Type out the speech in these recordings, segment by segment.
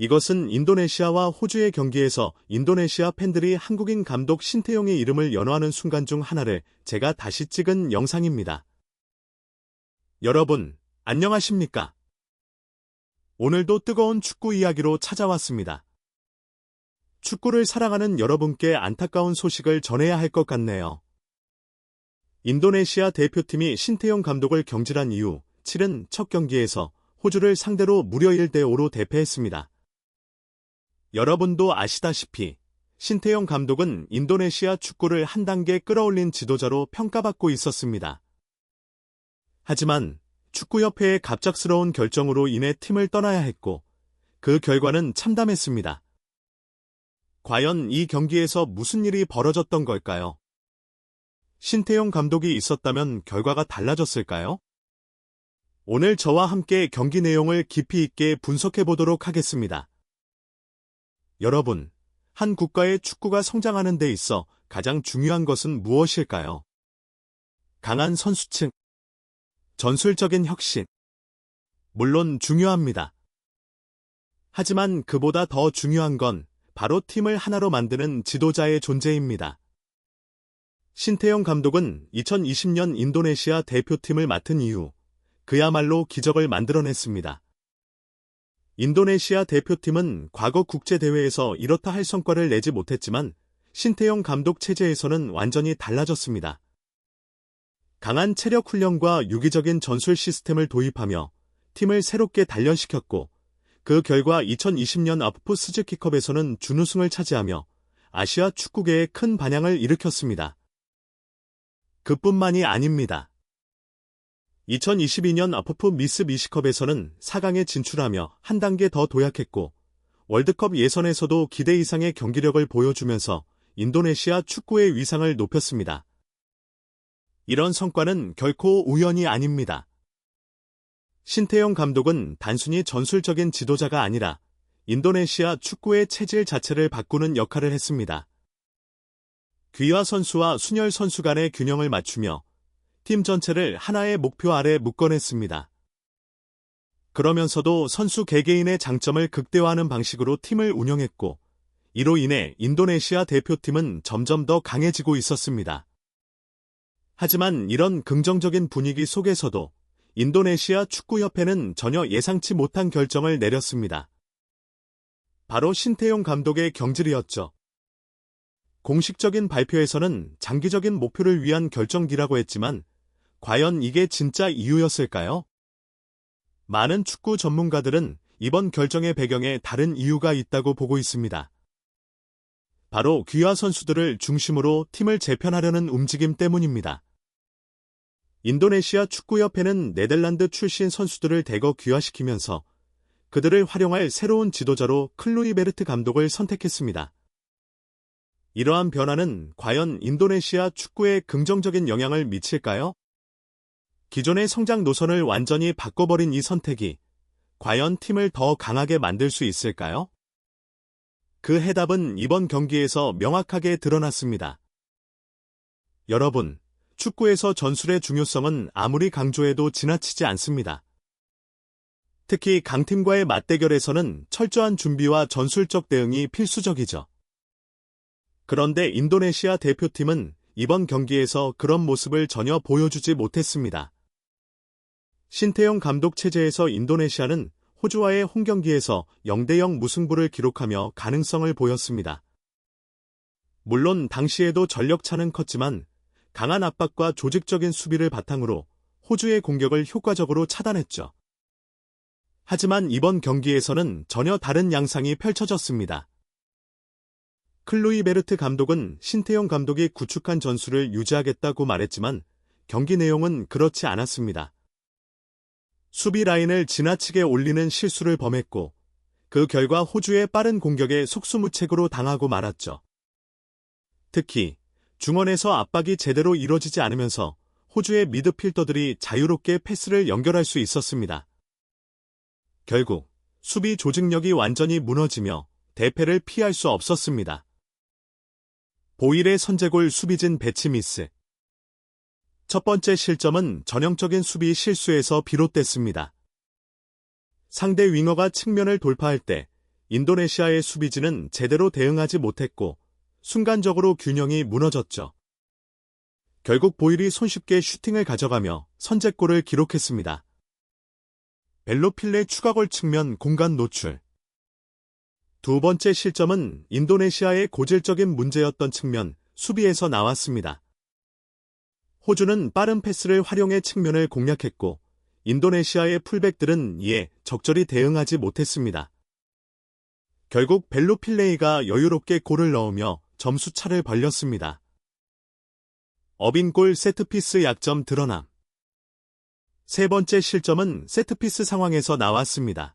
이것은 인도네시아와 호주의 경기에서 인도네시아 팬들이 한국인 감독 신태용의 이름을 연호하는 순간 중 하나를 제가 다시 찍은 영상입니다. 여러분, 안녕하십니까? 오늘도 뜨거운 축구 이야기로 찾아왔습니다. 축구를 사랑하는 여러분께 안타까운 소식을 전해야 할 것 같네요. 인도네시아 대표팀이 신태용 감독을 경질한 이후 치른 첫 경기에서 호주를 상대로 무려 1대5로 대패했습니다. 여러분도 아시다시피 신태용 감독은 인도네시아 축구를 한 단계 끌어올린 지도자로 평가받고 있었습니다. 하지만 축구협회의 갑작스러운 결정으로 인해 팀을 떠나야 했고 그 결과는 참담했습니다. 과연 이 경기에서 무슨 일이 벌어졌던 걸까요? 신태용 감독이 있었다면 결과가 달라졌을까요? 오늘 저와 함께 경기 내용을 깊이 있게 분석해 보도록 하겠습니다. 여러분, 한 국가의 축구가 성장하는 데 있어 가장 중요한 것은 무엇일까요? 강한 선수층, 전술적인 혁신. 물론 중요합니다. 하지만 그보다 더 중요한 건 바로 팀을 하나로 만드는 지도자의 존재입니다. 신태영 감독은 2020년 인도네시아 대표팀을 맡은 이후 그야말로 기적을 만들어냈습니다. 인도네시아 대표팀은 과거 국제대회에서 이렇다 할 성과를 내지 못했지만 신태영 감독 체제에서는 완전히 달라졌습니다. 강한 체력 훈련과 유기적인 전술 시스템을 도입하며 팀을 새롭게 단련시켰고 그 결과 2020년 아프프 스즈키컵에서는 준우승을 차지하며 아시아 축구계에 큰 반향을 일으켰습니다. 그뿐만이 아닙니다. 2022년 아프프 미스 미시컵에서는 4강에 진출하며 한 단계 더 도약했고 월드컵 예선에서도 기대 이상의 경기력을 보여주면서 인도네시아 축구의 위상을 높였습니다. 이런 성과는 결코 우연이 아닙니다. 신태영 감독은 단순히 전술적인 지도자가 아니라 인도네시아 축구의 체질 자체를 바꾸는 역할을 했습니다. 귀화 선수와 순열 선수 간의 균형을 맞추며 팀 전체를 하나의 목표 아래 묶어냈습니다. 그러면서도 선수 개개인의 장점을 극대화하는 방식으로 팀을 운영했고, 이로 인해 인도네시아 대표팀은 점점 더 강해지고 있었습니다. 하지만 이런 긍정적인 분위기 속에서도 인도네시아 축구협회는 전혀 예상치 못한 결정을 내렸습니다. 바로 신태용 감독의 경질이었죠. 공식적인 발표에서는 장기적인 목표를 위한 결정기라고 했지만 과연 이게 진짜 이유였을까요? 많은 축구 전문가들은 이번 결정의 배경에 다른 이유가 있다고 보고 있습니다. 바로 귀화 선수들을 중심으로 팀을 재편하려는 움직임 때문입니다. 인도네시아 축구협회는 네덜란드 출신 선수들을 대거 귀화시키면서 그들을 활용할 새로운 지도자로 클루이베르트 감독을 선택했습니다. 이러한 변화는 과연 인도네시아 축구에 긍정적인 영향을 미칠까요? 기존의 성장 노선을 완전히 바꿔버린 이 선택이 과연 팀을 더 강하게 만들 수 있을까요? 그 해답은 이번 경기에서 명확하게 드러났습니다. 여러분, 축구에서 전술의 중요성은 아무리 강조해도 지나치지 않습니다. 특히 강팀과의 맞대결에서는 철저한 준비와 전술적 대응이 필수적이죠. 그런데 인도네시아 대표팀은 이번 경기에서 그런 모습을 전혀 보여주지 못했습니다. 신태영 감독 체제에서 인도네시아는 호주와의 홈경기에서 0대0 무승부를 기록하며 가능성을 보였습니다. 물론 당시에도 전력차는 컸지만 강한 압박과 조직적인 수비를 바탕으로 호주의 공격을 효과적으로 차단했죠. 하지만 이번 경기에서는 전혀 다른 양상이 펼쳐졌습니다. 클로이베르트 감독은 신태용 감독이 구축한 전술을 유지하겠다고 말했지만 경기 내용은 그렇지 않았습니다. 수비 라인을 지나치게 올리는 실수를 범했고 그 결과 호주의 빠른 공격에 속수무책으로 당하고 말았죠. 특히 중원에서 압박이 제대로 이뤄지지 않으면서 호주의 미드필더들이 자유롭게 패스를 연결할 수 있었습니다. 결국 수비 조직력이 완전히 무너지며 대패를 피할 수 없었습니다. 보일의 선제골 수비진 배치 미스. 첫 번째 실점은 전형적인 수비 실수에서 비롯됐습니다. 상대 윙어가 측면을 돌파할 때 인도네시아의 수비진은 제대로 대응하지 못했고 순간적으로 균형이 무너졌죠. 결국 보일이 손쉽게 슈팅을 가져가며 선제골을 기록했습니다. 벨로필레 추가골 측면 공간 노출. 두 번째 실점은 인도네시아의 고질적인 문제였던 측면 수비에서 나왔습니다. 호주는 빠른 패스를 활용해 측면을 공략했고 인도네시아의 풀백들은 이에 적절히 대응하지 못했습니다. 결국 벨로 필레이가 여유롭게 골을 넣으며 점수 차를 벌렸습니다. 어빈골 세트피스 약점 드러남. 세 번째 실점은 세트피스 상황에서 나왔습니다.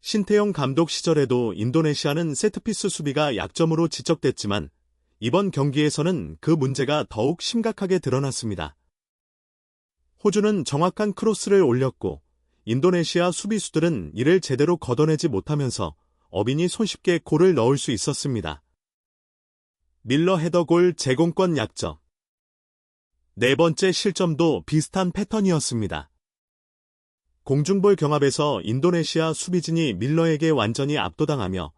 신태용 감독 시절에도 인도네시아는 세트피스 수비가 약점으로 지적됐지만 이번 경기에서는 그 문제가 더욱 심각하게 드러났습니다. 호주는 정확한 크로스를 올렸고 인도네시아 수비수들은 이를 제대로 걷어내지 못하면서 어빈이 손쉽게 골을 넣을 수 있었습니다. 밀러 헤더골 제공권 약점 네 번째 실점도 비슷한 패턴이었습니다. 공중볼 경합에서 인도네시아 수비진이 밀러에게 완전히 압도당하며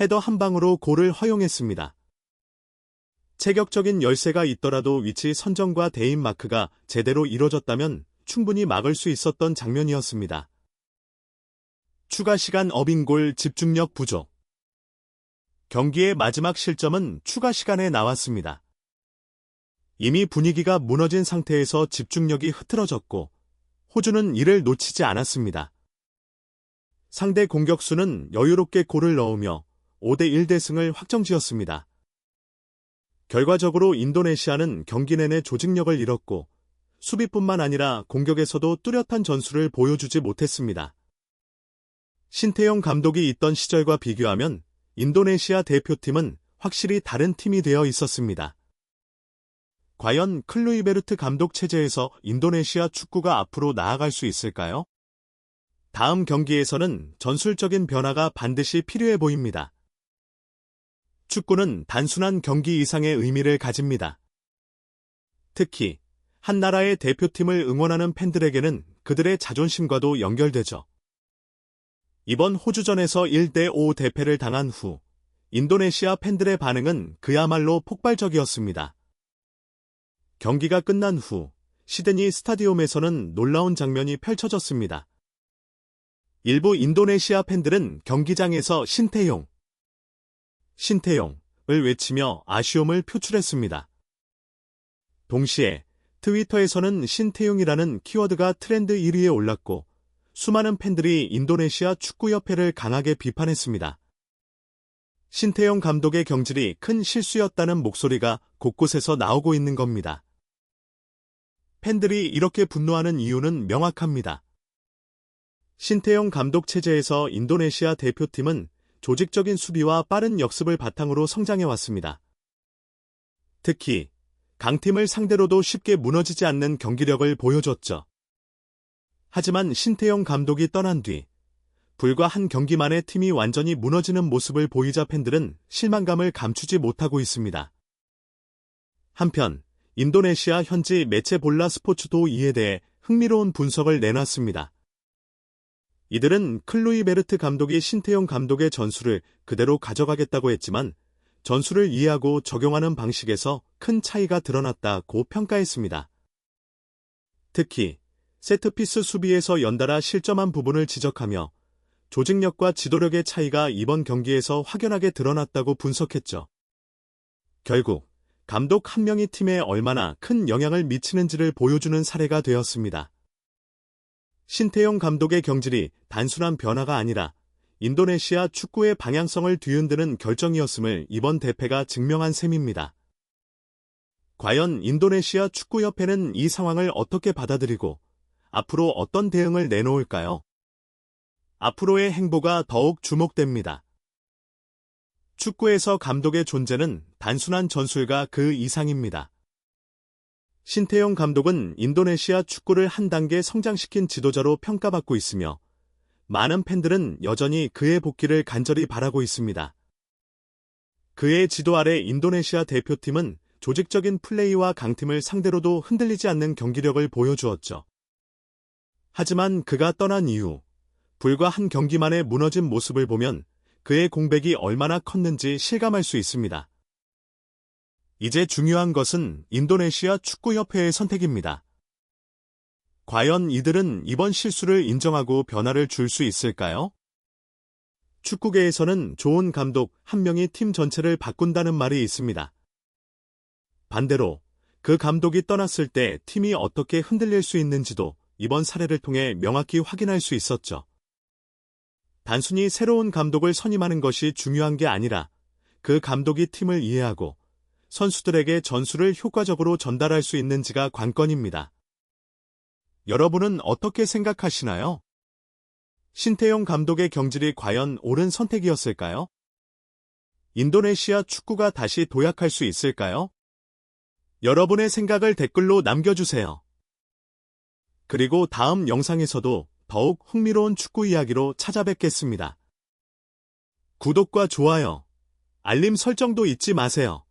헤더 한 방으로 골을 허용했습니다. 체격적인 열세가 있더라도 위치 선정과 대인 마크가 제대로 이뤄졌다면 충분히 막을 수 있었던 장면이었습니다. 추가 시간 어빙골 집중력 부족. 경기의 마지막 실점은 추가 시간에 나왔습니다. 이미 분위기가 무너진 상태에서 집중력이 흐트러졌고 호주는 이를 놓치지 않았습니다. 상대 공격수는 여유롭게 골을 넣으며 5대1 대승을 확정지었습니다. 결과적으로 인도네시아는 경기 내내 조직력을 잃었고 수비뿐만 아니라 공격에서도 뚜렷한 전술을 보여주지 못했습니다. 신태용 감독이 있던 시절과 비교하면 인도네시아 대표팀은 확실히 다른 팀이 되어 있었습니다. 과연 클루이베르트 감독 체제에서 인도네시아 축구가 앞으로 나아갈 수 있을까요? 다음 경기에서는 전술적인 변화가 반드시 필요해 보입니다. 축구는 단순한 경기 이상의 의미를 가집니다. 특히 한 나라의 대표팀을 응원하는 팬들에게는 그들의 자존심과도 연결되죠. 이번 호주전에서 1대5 대패를 당한 후 인도네시아 팬들의 반응은 그야말로 폭발적이었습니다. 경기가 끝난 후 시드니 스타디움에서는 놀라운 장면이 펼쳐졌습니다. 일부 인도네시아 팬들은 경기장에서 신태용, 신태용을 외치며 아쉬움을 표출했습니다. 동시에 트위터에서는 신태용이라는 키워드가 트렌드 1위에 올랐고 수많은 팬들이 인도네시아 축구협회를 강하게 비판했습니다. 신태용 감독의 경질이 큰 실수였다는 목소리가 곳곳에서 나오고 있는 겁니다. 팬들이 이렇게 분노하는 이유는 명확합니다. 신태용 감독 체제에서 인도네시아 대표팀은 조직적인 수비와 빠른 역습을 바탕으로 성장해왔습니다. 특히 강팀을 상대로도 쉽게 무너지지 않는 경기력을 보여줬죠. 하지만 신태용 감독이 떠난 뒤 불과 한 경기 만에 팀이 완전히 무너지는 모습을 보이자 팬들은 실망감을 감추지 못하고 있습니다. 한편 인도네시아 현지 매체 볼라 스포츠도 이에 대해 흥미로운 분석을 내놨습니다. 이들은 클로이 베르트 감독이 신태용 감독의 전술을 그대로 가져가겠다고 했지만 전술을 이해하고 적용하는 방식에서 큰 차이가 드러났다고 평가했습니다. 특히 세트피스 수비에서 연달아 실점한 부분을 지적하며 조직력과 지도력의 차이가 이번 경기에서 확연하게 드러났다고 분석했죠. 결국 감독 한 명이 팀에 얼마나 큰 영향을 미치는지를 보여주는 사례가 되었습니다. 신태용 감독의 경질이 단순한 변화가 아니라 인도네시아 축구의 방향성을 뒤흔드는 결정이었음을 이번 대패가 증명한 셈입니다. 과연 인도네시아 축구협회는 이 상황을 어떻게 받아들이고 앞으로 어떤 대응을 내놓을까요? 앞으로의 행보가 더욱 주목됩니다. 축구에서 감독의 존재는 단순한 전술과 그 이상입니다. 신태용 감독은 인도네시아 축구를 한 단계 성장시킨 지도자로 평가받고 있으며 많은 팬들은 여전히 그의 복귀를 간절히 바라고 있습니다. 그의 지도 아래 인도네시아 대표팀은 조직적인 플레이와 강팀을 상대로도 흔들리지 않는 경기력을 보여주었죠. 하지만 그가 떠난 이후 불과 한 경기 만에 무너진 모습을 보면 그의 공백이 얼마나 컸는지 실감할 수 있습니다. 이제 중요한 것은 인도네시아 축구협회의 선택입니다. 과연 이들은 이번 실수를 인정하고 변화를 줄 수 있을까요? 축구계에서는 좋은 감독 한 명이 팀 전체를 바꾼다는 말이 있습니다. 반대로 그 감독이 떠났을 때 팀이 어떻게 흔들릴 수 있는지도 이번 사례를 통해 명확히 확인할 수 있었죠. 단순히 새로운 감독을 선임하는 것이 중요한 게 아니라 그 감독이 팀을 이해하고 선수들에게 전술을 효과적으로 전달할 수 있는지가 관건입니다. 여러분은 어떻게 생각하시나요? 신태용 감독의 경질이 과연 옳은 선택이었을까요? 인도네시아 축구가 다시 도약할 수 있을까요? 여러분의 생각을 댓글로 남겨주세요. 그리고 다음 영상에서도 더욱 흥미로운 축구 이야기로 찾아뵙겠습니다. 구독과 좋아요, 알림 설정도 잊지 마세요.